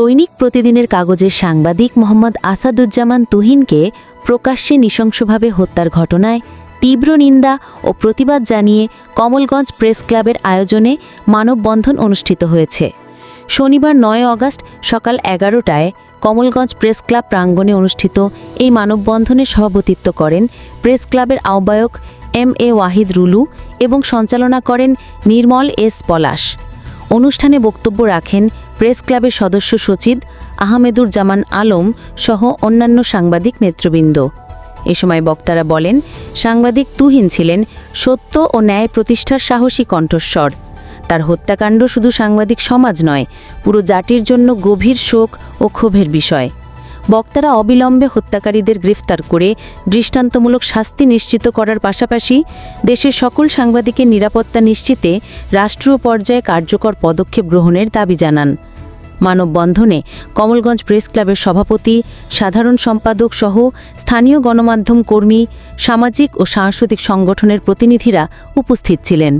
দৈনিক প্রতিদিনের কাগজের সাংবাদিক মোহাম্মদ আসাদুজ্জামান তুহিনকে প্রকাশ্যে নৃশংসভাবে হত্যার ঘটনায় তীব্র নিন্দা ও প্রতিবাদ জানিয়ে কমলগঞ্জ প্রেস ক্লাবের আয়োজনে মানববন্ধন অনুষ্ঠিত হয়েছে। শনিবার নয় অগাস্ট সকাল এগারোটায় কমলগঞ্জ প্রেস ক্লাব প্রাঙ্গণে অনুষ্ঠিত এই মানববন্ধনে সভাপতিত্ব করেন প্রেস ক্লাবের আহ্বায়ক এম এ ওয়াহিদ রুলু এবং সঞ্চালনা করেন নির্মল এস পলাশ। অনুষ্ঠানে বক্তব্য রাখেন প্রেস ক্লাবের সদস্য সচিব আহমেদুর জামান আলম সহ অন্যান্য সাংবাদিক নেতৃবৃন্দ। এ সময় বক্তারা বলেন, সাংবাদিক তুহিন ছিলেন সত্য ও ন্যায় প্রতিষ্ঠার সাহসী কণ্ঠস্বর। তার হত্যাকাণ্ড শুধু সাংবাদিক সমাজ নয়, পুরো জাতির জন্য গভীর শোক ও ক্ষোভের বিষয়। বক্তারা অবিলম্বে হত্যাকারীদের গ্রেফতার করে দৃষ্টান্তমূলক শাস্তি নিশ্চিত করার পাশাপাশি দেশের সকল সাংবাদিকের নিরাপত্তা নিশ্চিতে রাষ্ট্রীয় পর্যায়ে কার্যকর পদক্ষেপ গ্রহণের দাবি জানান। মানববন্ধনে কমলগঞ্জ প্রেস ক্লাবের সভাপতি, সাধারণ সম্পাদক সহ স্থানীয় গণমাধ্যম কর্মী, সামাজিক ও সাংস্কৃতিক সংগঠনের প্রতিনিধিরা উপস্থিত ছিলেন।